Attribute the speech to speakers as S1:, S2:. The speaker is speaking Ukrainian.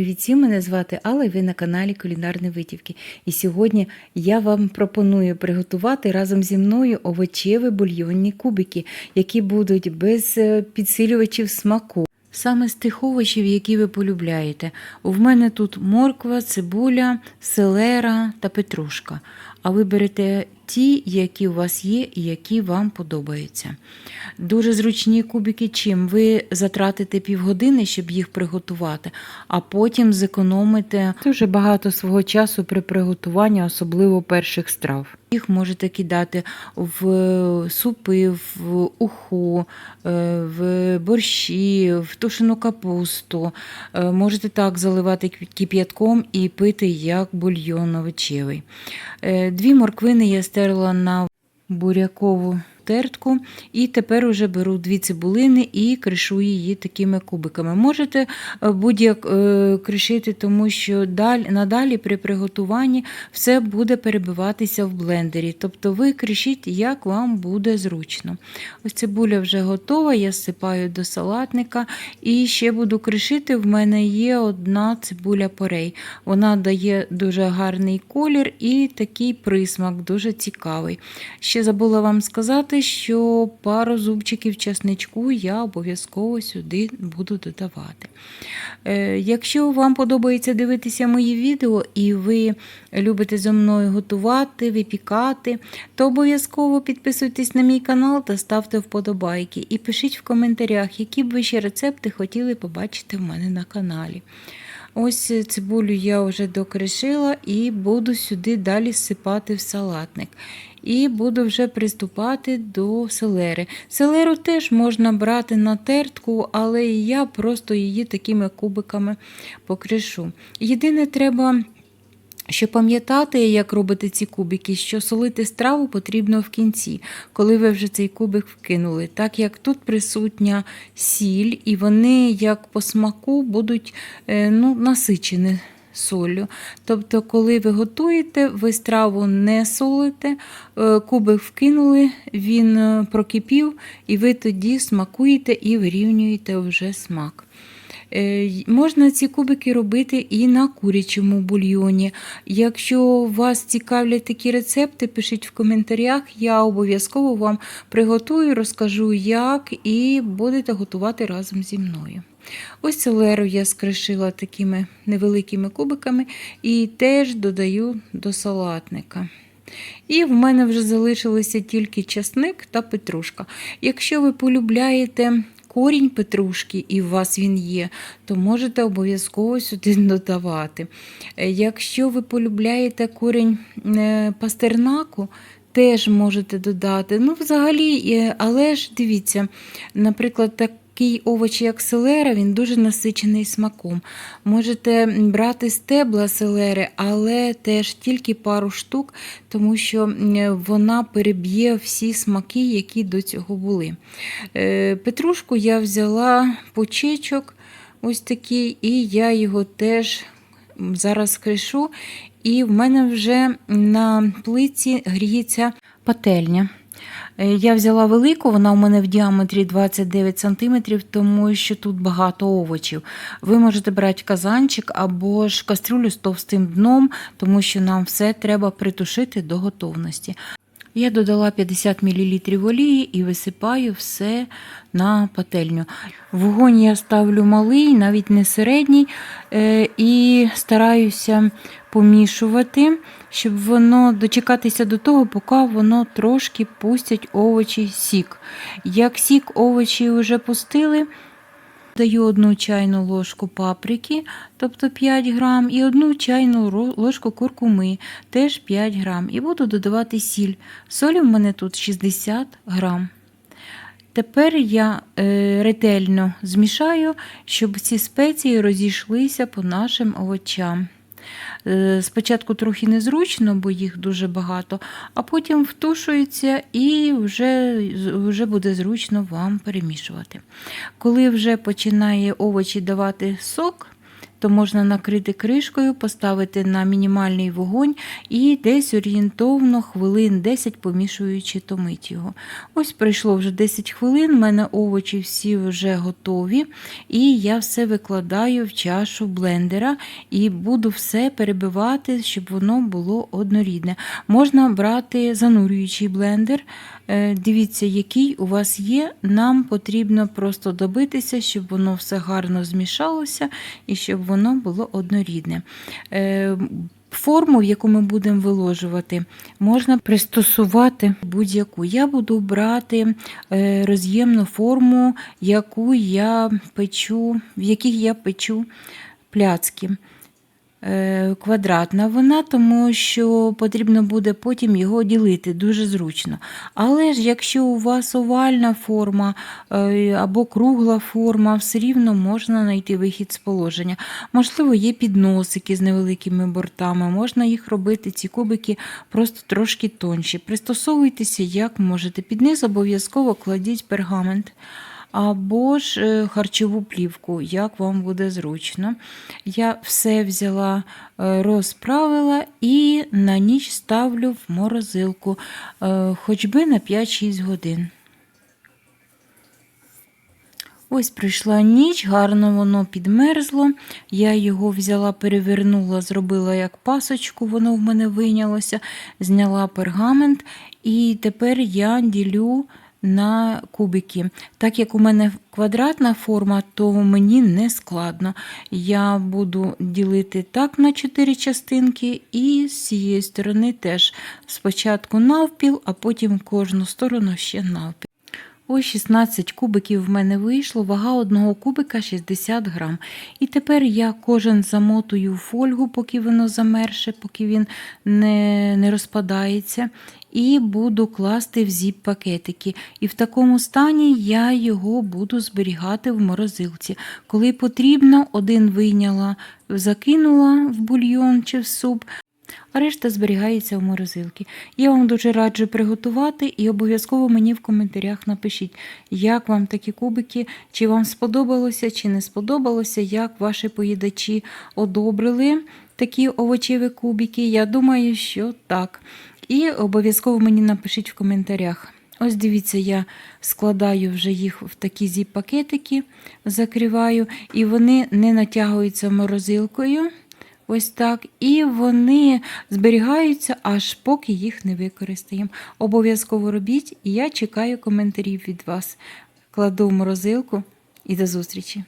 S1: Привіт всім, мене звати Алла і ви на каналі Кулінарні Витівки. І сьогодні я вам пропоную приготувати разом зі мною овочеві бульйонні кубики, які будуть без е, підсилювачів смаку. Саме з тих овочів, які ви полюбляєте. У мене тут морква, цибуля, селера та петрушка. А ви берете ті, які у вас є і які вам подобаються. Дуже зручні кубики, чим ви затратите півгодини, щоб їх приготувати, а потім зекономите дуже багато свого часу при приготуванні, особливо перших страв. Їх можете кидати в супи, в уху, е, в борщі, в тушену капусту. Е, Можете так заливати кип'ятком і пити як бульйон овочевий. Е, Дві морквини я стерла на бурякову тертку, і тепер уже беру дві цибулини і кришу її такими кубиками. Можете е, будь-як е, кришити, тому що далі, надалі при приготуванні все буде перебиватися в блендері. Тобто ви кришіть, як вам буде зручно. Ось цибуля вже готова, я всипаю до салатника і ще буду кришити. В мене є одна цибуля порей. Вона дає дуже гарний колір і такий присмак, дуже цікавий. Ще забула вам сказати, що пару зубчиків часничку я обов'язково сюди буду додавати. Е, Якщо вам подобається дивитися мої відео і ви любите зі мною готувати, випікати, то обов'язково підписуйтесь на мій канал та ставте вподобайки. І пишіть в коментарях, які б ви ще рецепти хотіли побачити в мене на каналі. Ось цибулю я вже докришила і буду сюди далі сипати в салатник. І буду вже приступати до селери. Селеру теж можна брати на тертку, але я просто її такими кубиками покришу. Єдине, треба. Що пам'ятати, як робити ці кубики, що солити страву потрібно в кінці, коли ви вже цей кубик вкинули, так як тут присутня сіль, і вони, як по смаку, будуть е, ну, насичені солью. Тобто, коли ви готуєте, ви страву не солите, е, кубик вкинули, він е, прокипів, і ви тоді смакуєте і вирівнюєте вже смак. Е, Можна ці кубики робити і на курячому бульйоні. Якщо вас цікавлять такі рецепти, пишіть в коментарях, я обов'язково вам приготую, розкажу, як, і будете готувати разом зі мною. Ось селеру я скришила такими невеликими кубиками і теж додаю до салатника. І в мене вже залишилися тільки часник та петрушка. Якщо ви полюбляєте корінь петрушки, і у вас він є, то можете обов'язково сюди додавати. Е, Якщо ви полюбляєте корінь е, пастернаку, теж можете додати. Ну, взагалі, е, але ж дивіться, наприклад, так. Такий овоч, як селера, він дуже насичений смаком. Можете брати стебла селери, але теж тільки пару штук, тому що вона переб'є всі смаки, які до цього були. Е, Петрушку я взяла почечок, ось такий, і я його теж зараз кришу. І в мене вже на плиці гріється пательня. Е, Я взяла велику, вона у мене в діаметрі 29 см, тому що тут багато овочів. Ви можете брати казанчик або ж кастрюлю з товстим дном, тому що нам все треба притушити до готовності. Я додала 50 мл олії і висипаю все на пательню. Вогонь я ставлю малий, навіть не середній, е, і стараюся помішувати, щоб воно дочекатися до того, поки воно трошки пустять овочі сік. Як сік овочі вже пустили, Даю одну чайну ложку паприки, тобто 5 грам, і одну чайну ложку куркуми, теж 5 грам. І буду додавати сіль. Солі в мене тут 60 грам. Тепер я е, ретельно змішаю, щоб ці спеції розійшлися по нашим овочам. Е, Спочатку трохи незручно, бо їх дуже багато, а потім втушується і вже, вже буде зручно вам перемішувати. Коли вже починає овочі давати сок, то можна накрити кришкою, поставити на мінімальний вогонь і десь орієнтовно хвилин 10 помішуючи томить його. Ось пройшло вже 10 хвилин, в мене овочі всі вже готові, і я все викладаю в чашу блендера і буду все перебивати, щоб воно було однорідне. Можна брати занурюючий блендер. Е, Дивіться, який у вас є. Нам потрібно просто добитися, щоб воно все гарно змішалося і щоб воно було однорідне. Е, Форму, в яку ми будемо виложувати, можна пристосувати будь-яку. Я буду брати е, роз'ємну форму, яку я печу, в яких я печу пляцки. Е, Квадратна вона, тому що потрібно буде потім його ділити дуже зручно. Але ж якщо у вас овальна форма е, або кругла форма, все рівно можна знайти вихід з положення. Можливо, є підносики з невеликими бортами, можна їх робити, ці кубики просто трошки тонші. Пристосовуйтеся, як можете. Під низ обов'язково кладіть пергамент або ж е, харчову плівку, як вам буде зручно. Я все взяла, е, розправила і на ніч ставлю в морозилку, е, хоч би на 5-6 годин. Ось прийшла ніч, гарно воно підмерзло. Я його взяла, перевернула, зробила як пасочку, воно в мене вийнялося, зняла пергамент, і тепер я ділю на кубики. Так як у мене квадратна форма, то мені не складно. Я буду ділити так на 4 частинки, і з цієї сторони теж спочатку навпіл, а потім кожну сторону ще навпіл. Ось 16 кубиків в мене вийшло, вага одного кубика 60 грам. І тепер я кожен замотую фольгу, поки воно замерше, поки він не, не розпадається. І буду класти в зіп-пакетики. І в такому стані я його буду зберігати в морозилці. Коли потрібно, один вийняла, закинула в бульйон чи в суп, а решта зберігається в морозилці. Я вам дуже раджу приготувати і обов'язково мені в коментарях напишіть, як вам такі кубики, чи вам сподобалося, чи не сподобалося, як ваші поїдачі одобрили такі овочеві кубики. Я думаю, що так. І обов'язково мені напишіть в коментарях. Ось дивіться, я складаю вже їх в такі зіп-пакетики, закриваю, і вони не натягуються морозилкою. Ось так. І вони зберігаються, аж поки їх не використаємо. Обов'язково робіть, і я чекаю коментарів від вас. Кладу в морозилку і до зустрічі!